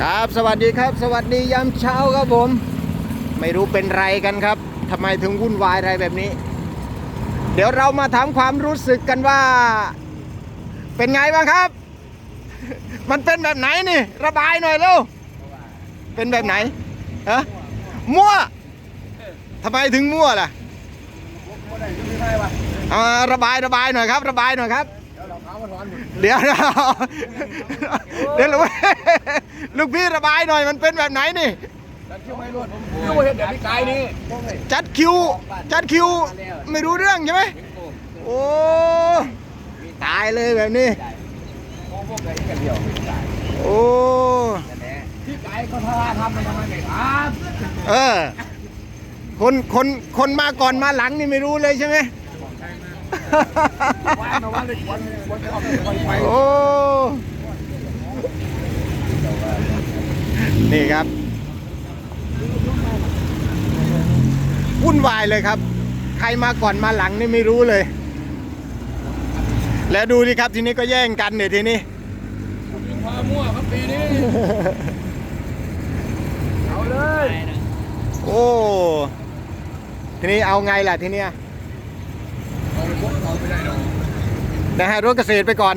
ครับสวัสดีครับ สวัสดียามเช้าครับผม ไม่รู้เป็นไรกันครับทำไมถึงวุ่นวายอะไรแบบนี้ เดี๋ยวเรามาถามความรู้สึกกันว่า เป็นไงบ้างครับ มันเป็นแบบไหนนี่ ระบายหน่อยเร็วเป็นแบบไหนฮะมั่วทำไมถึงมั่วล่ะเอาระบายระบายหน่อยครับ ระบายหน่อยครับ เดี๋ยวนะเดี๋ยวลูกลูกพี่ระบายหน่อยมันเป็นแบบไหนนี่ยูเห็นเดี๋ยวพี่กายนี่จัดคิว จัดคิว ไม่รู้เรื่องใช่ไหมโอ้ตายเลยแบบนี้พวกไหนกันเดียวโอ้พี่กายเขาทาทำมันทำไมไม่ทเออคนคนคนมาก่อนมาหลังนี่ไม่รู้เลยใช่ไหม โอ้นี่ครับวุ่นวายเลยครับ ใครมาก่อนมาหลังนี่ไม่รู้เลย แล้วดูดิครับทีนี้ก็แย่งกันเนี่ยทีนี้พามั่วครับปีนี้เอาเลย โอ้ ทีนี้เอาไงล่ะทีเนี้ย เอาพวกเอาไม่ได้หรอก นะให้รถเกษตรไปก่อน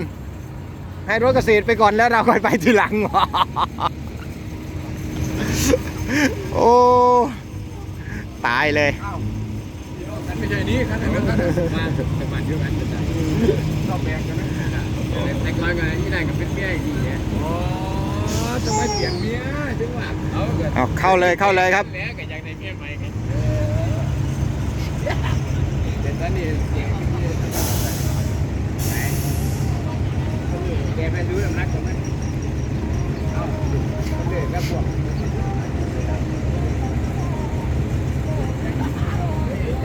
ให้รถเกษตรไปก่อนแล้วเราค่อยไปทีหลัง โอ้ตายเลยกันไม่ใช่นี้กันไหนกันมาแต่บ้านเดียวกันจะได้ต้องแบ่งกันนะแต่ก่อนกันที่ไหนกับเป็นเมียอีกทีเนี่ยอ๋อจะมาเปลี่ยนเมียถึงว่าเอาเข้าเลยเข้าเลยครับแล้วก็อยากได้เมียใหม่กันเดี๋ยวตอนนี้เสียงแกไปดูน้ำหนักของมันเอาเด็กแล้วพวก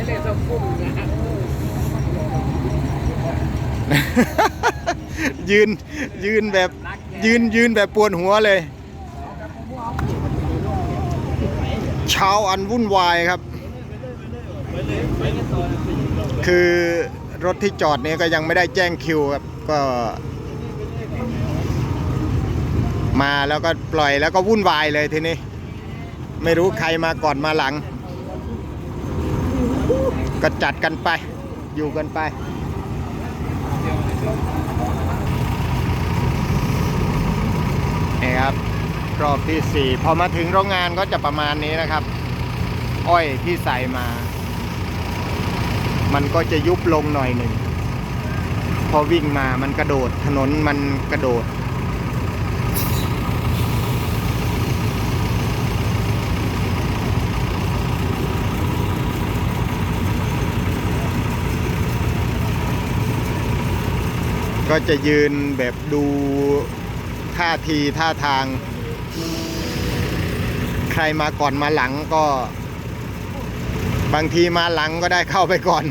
เล่นต้องกุ้งนะ ยืนยืนแบบยืนยืนแบบปวดหัวเลย เช้าอันวุ่นวายครับ คือรถที่จอดนี้ก็ยังไม่ได้แจ้งคิวครับ ก็ มาแล้วก็ปล่อยแล้วก็วุ่นวายเลยทีนี้ ไม่รู้ใครมาก่อนมาหลัง ก็จัดกันไป อยู่กันไป นี่ครับ รอบที่สี่พอมาถึงโรงงานก็จะประมาณนี้นะครับ อ้อยที่ใส่มา มันก็จะยุบลงหน่อยหนึ่ง พอวิ่งมามันกระโดดถนนมันกระโดด ก็จะยืนแบบดูท่าทีท่าทาง ใครมาก่อนมาหลังก็ บางทีมาหลังก็ได้เข้าไปก่อน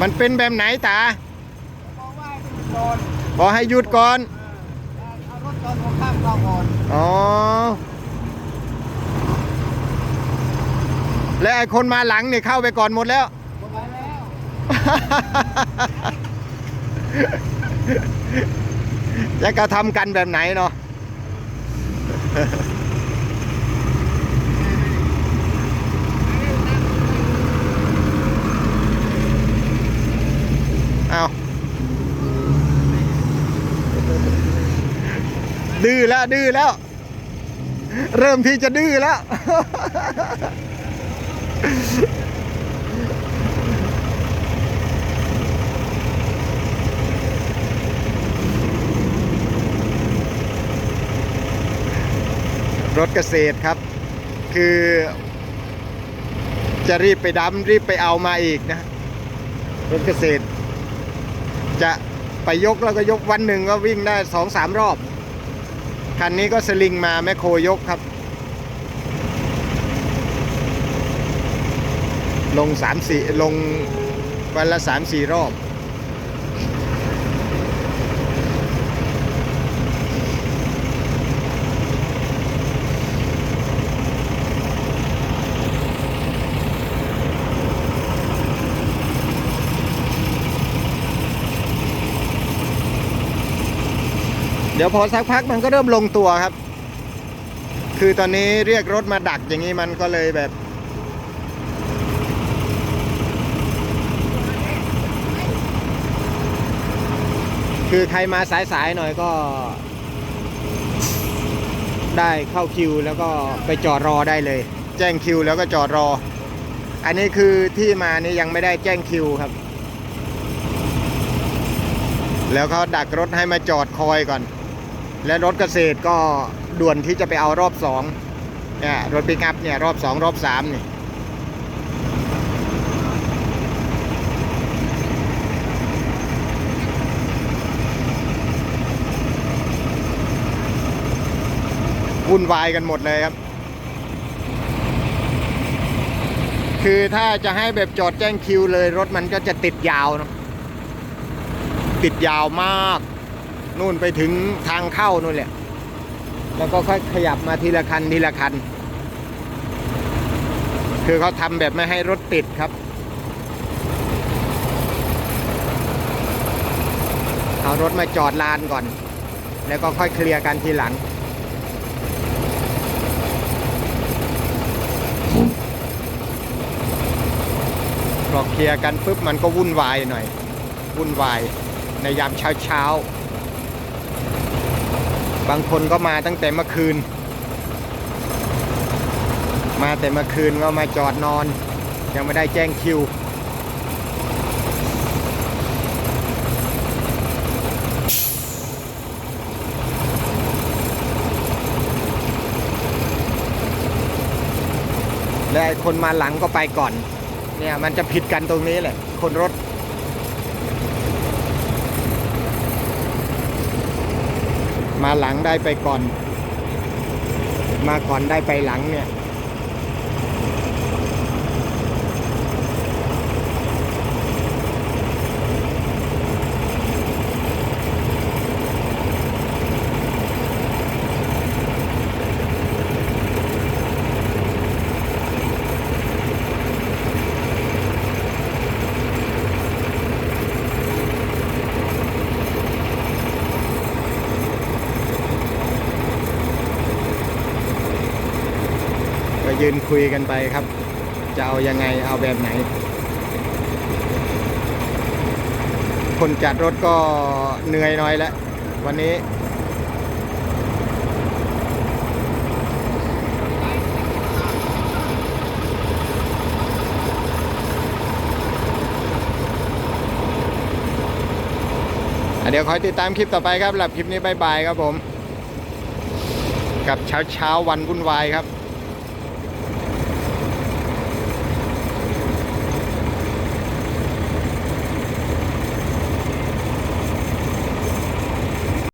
มันเป็นแบบไหนตาบอกให้หยุดก่อนเอารถจอดหัวข้ามเราก่อนอ๋อและไอ้คนมาหลังนี่เข้าไปก่อนหมดแล้วลงไปแล้วจะกระทำกันแบบไหนเนาะ เอาดื้อแล้วดื้อแล้ว เริ่มที่จะดื้อแล้ว รถเกษตรครับ คือ จะรีบไปดำรีบไปเอามาอีกนะ รถเกษตร จะไปยกแล้วก็ยกวันหนึ่งก็วิ่งได้สองสามรอบ คันนี้ก็สลิงมาแมคโครยกครับ ลงสามสี่ลงวันละสามสี่รอบ เดี๋ยวพอสักพักมันก็เริ่มลงตัวครับ คือตอนนี้เรียกรถมาดักอย่างนี้มันก็เลยแบบ คือใครมาสายๆหน่อยก็ ได้เข้าคิวแล้วก็ไปจอดรอได้เลย แจ้งคิวแล้วก็จอดรอ อันนี้คือที่มานี่ยังไม่ได้แจ้งคิวครับแล้วเขาดักรถให้มาจอดคอยก่อน และรถเกษตรก็ด่วนที่จะไปเอารอบสองเนี่ยรถปิกอัพเนี่ยรอบสองรอบสามนี่วุ่นวายกันหมดเลยครับ คือถ้าจะให้แบบจอดแจ้งคิวเลยรถมันก็จะติดยาวเนะติดยาวมาก นู่นไปถึงทางเข้านู่นแหละ แล้วก็ค่อยขยับมาทีละคันทีละคัน คือเขาทำแบบไม่ให้รถติดครับ เอารถมาจอดลานก่อน แล้วก็ค่อยเคลียร์กันทีหลังพอเคลียร์กันปุ๊บมันก็วุ่นวายหน่อย วุ่นวายในยามเช้าเช้า บางคนก็มาตั้งแต่เมื่อคืน มาแต่เมื่อคืนก็มาจอดนอน ยังไม่ได้แจ้งคิว และคนมาหลังก็ไปก่อน เนี่ยมันจะผิดกันตรงนี้แหละ คนรถ มาหลังได้ไปก่อน มาก่อนได้ไปหลังเนี่ย ก็ ยืนคุยกันไปครับ จะเอายังไงเอาแบบไหน คนจัดรถก็เหนื่อยหน่อยแล้ว วันนี้ เดี๋ยวคอยติดตามคลิปต่อไปครับหลับคลิปนี้บายบายครับผม กับเช้าเช้าวันวุ่นวายครับ